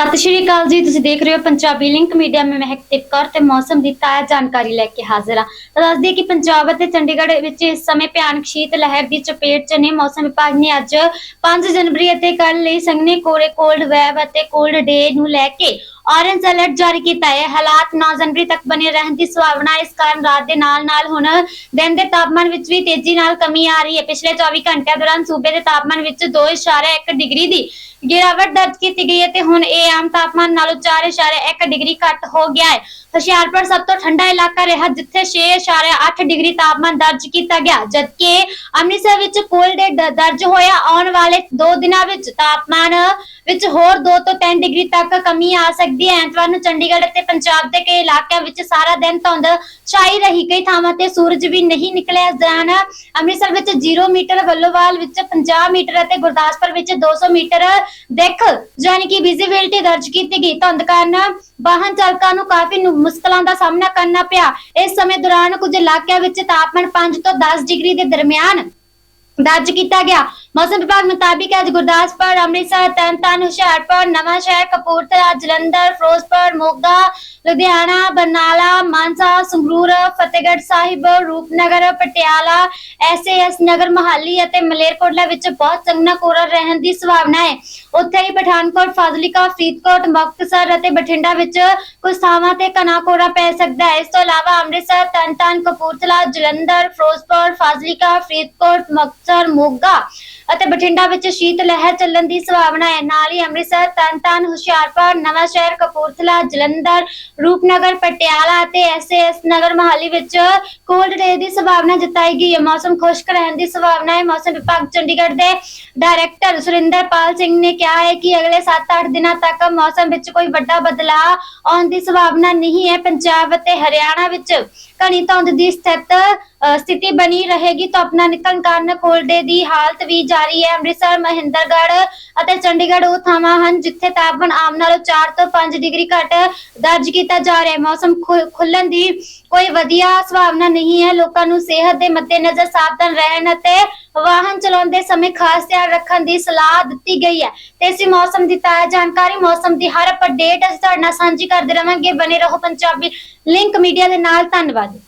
ਸਤਿ ਸ਼੍ਰੀ ਅਕਾਲ ਜੀ, ਤੁਸੀਂ ਦੇਖ ਰਹੇ ਹੋ ਪੰਜਾਬੀ ਲਿੰਕ ਮੀਡੀਆ। ਮੈਂ ਮਹਿਕ ਕੌਰ ਤੇ ਮੌਸਮ ਦੀ ਤਾਜ਼ਾ ਜਾਣਕਾਰੀ ਲੈ ਕੇ ਹਾਜ਼ਰ ਹਾਂ। ਤਾਂ ਦੱਸ ਦਈਏ ਕਿ ਪੰਜਾਬ ਅਤੇ ਚੰਡੀਗੜ੍ਹ ਵਿੱਚ ਇਸ ਸਮੇਂ ਭਿਆਨਕ ਸ਼ੀਤ ਲਹਿਰ ਦੀ ਚਪੇਟ 'ਚ ਨੇ। ਮੌਸਮ ਵਿਭਾਗ ਨੇ ਅੱਜ 5 ਜਨਵਰੀ ਅਤੇ ਕੱਲ ਲਈ ਸੰਘਣੇ ਕੋਰੇ ਕੋਲਡ ਵੈਵ ਅਤੇ ਕੋਲਡ ਡੇ ਨੂੰ ਲੈ ਕੇ ਔਰੇਂਜ ਅਲਰਟ ਜਾਰੀ ਕੀਤਾ ਹੈ। ਹਾਲਾਤ 9 ਜਨਵਰੀ ਤੱਕ ਬਣੇ ਰਹਿਣ ਦੀ ਸੰਭਾਵਨਾ ਇਸ ਕਾਰਨ ਰਾਤ ਦੇ ਨਾਲ ਨਾਲ ਹੁਣ ਦਿਨ ਦੇ ਤਾਪਮਾਨ ਵਿੱਚ ਵੀ ਤੇਜ਼ੀ ਨਾਲ ਕਮੀ ਆ ਰਹੀ ਹੈ। ਪਿਛਲੇ 24 ਘੰਟਿਆਂ ਦੌਰਾਨ ਸੂਬੇ ਦੇ ਤਾਪਮਾਨ ਵਿੱਚ 2.1 ਡਿਗਰੀ ਦੀ ਗਿਰਾਵਟ ਦਰਜ ਕੀਤੀ ਗਈ ਹੈ ਤੇ ਹੁਣ ਇਹ ਆਮ ਤਾਪਮਾਨ ਨਾਲੋਂ 4.1 ਡਿਗਰੀ ਘੱਟ ਹੋ ਗਿਆ ਹੈ। ਹੁਸ਼ਿਆਰਪੁਰ ਸਭ ਤੋਂ ਠੰਡਾ ਇਲਾਕਾ ਰਿਹਾ, ਜਿੱਥੇ 6.8 ਡਿਗਰੀ ਤਾਪਮਾਨ ਦਰਜ ਕੀਤਾ ਗਿਆ, ਜਦਕਿ ਅੰਮ੍ਰਿਤਸਰ ਵਿੱਚ ਕੋਲਡ ਡੇ ਦਰਜ ਹੋਇਆ ਆਉਣ ਵਾਲੇ 2 ਦਿਨਾਂ ਵਿੱਚ ਤਾਪਮਾਨ ਵਿੱਚ ਹੋਰ 2 ਤੋਂ 3 ਡਿਗਰੀ ਤੱਕ ਕਮੀ ਆ ਸਕਦੀ ਹੈ। ਐਤਵਾਰ ਨੂੰ ਚੰਡੀਗੜ੍ਹ ਅਤੇ ਪੰਜਾਬ ਦੇ ਕਈ ਇਲਾਕਿਆਂ ਵਿੱਚ ਸਾਰਾ ਦਿਨ ਧੁੰਦ ਛਾਈ ਰਹੀ, ਕਈ ਥਾਵਾਂ ਤੇ ਸੂਰਜ ਵੀ ਨਹੀਂ ਨਿਕਲਿਆ। ਇਸ ਦੌਰਾਨ ਅੰਮ੍ਰਿਤਸਰ ਵਿੱਚ 0 ਮੀਟਰ, ਵੱਲੋਵਾਲ ਵਿੱਚ 50 ਮੀਟਰ ਅਤੇ ਗੁਰਦਾਸਪੁਰ ਵਿੱਚ 200 ਮੀਟਰ ਦਿੱਖ ਯਾਨੀ ਕਿ ਵਿਜ਼ਿਬਿਲਟੀ ਦਰਜ ਕੀਤੀ ਗਈ। ਧੁੰਦ ਕਾਰਨ ਵਾਹਨ ਚਾਲਕਾਂ ਨੂੰ ਕਾਫੀ ਮੁਸ਼ਕਲਾਂ ਦਾ ਸਾਹਮਣਾ ਕਰਨਾ ਪਿਆ। ਇਸ ਸਮੇਂ ਦੌਰਾਨ ਕੁਝ ਇਲਾਕਿਆਂ ਵਿੱਚ ਤਾਪਮਾਨ 5 ਤੋਂ 10 ਡਿਗਰੀ ਦੇ ਦਰਮਿਆਨ ਦਰਜ ਕੀਤਾ ਗਿਆ। ਮੌਸਮ ਵਿਭਾਗ ਮੁਤਾਬਿਕ ਅੱਜ ਗੁਰਦਾਸਪੁਰ, ਅੰਮ੍ਰਿਤਸਰ, ਤਰਨਤਾਰਨ, ਹੁਸ਼ਿਆਰਪੁਰ ਨਵਾਂ ਸ਼ਹਿਰ ਕਪੂਰਥਲਾ, ਜਲੰਧਰ, ਫਿਰੋਜ਼ਪੁਰ, ਮੋਗਾ ਲੁਧਿਆਣਾ, ਬਰਨਾਲਾ, ਮਾਨਸਾ, ਸੰਗਰੂਰ, ਫਤਿਹਗੜ੍ਹ ਸਾਹਿਬ, ਰੂਪਨਗਰ, ਪਟਿਆਲਾ, ਐਸਏਐਸ ਨਗਰ ਮਹਾਲੀ ਅਤੇ ਮਲੇਰਕੋਟਲਾ ਵਿੱਚ ਬਹੁਤ ਸੰਘਣਾ ਕੋਰਾ ਰਹਿਣ ਦੀ ਸੰਭਾਵਨਾ ਹੈ। ਉੱਥੇ ਹੀ ਪਠਾਨਕੋਟ, ਫਾਜ਼ਿਲਕਾ, ਫਰੀਦਕੋਟ, ਮੁਕਤਸਰ ਅਤੇ ਬਠਿੰਡਾ ਵਿੱਚ ਕੁਝ ਥਾਵਾਂ ਤੇ ਘਣਾ ਕੋਰਾ ਪੈ ਸਕਦਾ ਹੈ। ਇਸ ਤੋਂ ਇਲਾਵਾ ਅੰਮ੍ਰਿਤਸਰ, ਤਰਨਤਾਰਨ, ਕਪੂਰਥਲਾ, ਜਲੰਧਰ, ਫਿਰੋਜ਼ਪੁਰ, ਫਾਜ਼ਿਲਕਾ, ਫਰੀਦਕੋਟ, ਮੁਕਤਸਰ, ਮੋਗਾ ਅਤੇ ਬਠਿੰਡਾ ਵਿੱਚ ਸ਼ੀਤ ਲਹਿਰ ਚੱਲਣ ਦੀ ਸੰਭਾਵਨਾ ਹੈ। ਨਾਲ ਹੀ ਅੰਮ੍ਰਿਤਸਰ ਤਰਨਤਾਰਨ ਹੁਸ਼ਿਆਰਪੁਰ, ਨਵਾਂ ਕਪੂਰਥਲਾ, ਜਲੰਧਰ, ਰੂਪਨਗਰ, ਪਟਿਆਲਾ ਅਤੇ ਐਸਏਐਸ ਨਗਰ ਮਹਾਲੀ ਵਿੱਚ ਕੋਲਡ ਡੇ ਦੀ ਸੰਭਾਵਨਾ ਜਤਾਈ ਗਈ ਹੈ। ਮੌਸਮ ਖੁਸ਼ਕ ਰਹਿਣ ਦੀ ਸੰਭਾਵਨਾ ਹੈ। ਮੌਸਮ ਵਿਭਾਗ ਚੰਡੀਗੜ੍ਹ ਦੇ ਡਾਇਰੈਕਟਰ ਸੁਰਿੰਦਰਪਾਲ ਸਿੰਘ ਨੇ ਕਿਹਾ ਹੈ ਕਿ ਅਗਲੇ 7-8 ਦਿਨਾਂ ਤੱਕ ਮੌਸਮ ਵਿੱਚ ਕੋਈ ਵੱਡਾ ਬਦਲਾਅ ਆਉਣ ਦੀ ਸੰਭਾਵਨਾ ਨਹੀਂ ਹੈ। ਪੰਜਾਬ ਅਤੇ ਹਰਿਆਣਾ ਵਿੱਚ ਘਣੀ ਧੁੰਦ ਦੀ ਸਥਿਤ ਅ, ਸਥਿਤੀ ਬਣੀ ਰਹੇਗੀ ਤਾਂ ਆਪਣਾ ਨਿਕਲਣ ਕਾਰਨ ਕੋਲਡੇ ਦੀ ਹਾਲਤ ਵੀ ਜਾਰੀ ਹੈ। ਅੰਮ੍ਰਿਤਸਰ ਮਹਿੰਦਰਗੜ੍ਹ ਅਤੇ ਚੰਡੀਗੜ੍ਹ ਉਹ ਥਾਵਾਂ ਹਨ ਜਿੱਥੇ ਤਾਪਮਾਨ ਆਮ ਨਾਲੋਂ 4 ਤੋਂ 5 ਡਿਗਰੀ ਘੱਟ ਦਰਜ ਕੀਤਾ ਜਾ ਰਿਹਾ ਹੈ। ਮੌਸਮ ਖੁ- ਖੁੱਲਣ ਦੀ ਕੋਈ ਵਧੀਆ ਸੰਭਾਵਨਾ ਨਹੀਂ ਹੈ, ਲੋਕਾਂ ਨੂੰ ਸਿਹਤ ਦੇ ਮੱਦੇਨਜ਼ਰ ਸਾਵਧਾਨ ਰਹਿਣ ਅਤੇ ਵਾਹਨ ਚਲਾਉਂਦੇ ਸਮੇਂ ਖਾਸ ਧਿਆਨ ਰੱਖਣ ਦੀ ਸਲਾਹ ਦਿੱਤੀ ਗਈ ਹੈ। ਤੇ ਇਸੇ ਮੌਸਮ ਦੀ ਤਾਜ਼ਾ ਜਾਣਕਾਰੀ, ਮੌਸਮ ਦੀ ਹਰ ਅਪਡੇਟ ਅਸੀਂ ਤੁਹਾਡੇ ਨਾਲ ਸਾਂਝੀ ਕਰਦੇ ਰਵਾਂਗੇ। ਬਨੇ ਰਹੋ ਪੰਜਾਬੀ ਲਿੰਕ ਮੀਡੀਆ ਦੇ ਨਾਲ। ਧੰਨਵਾਦ।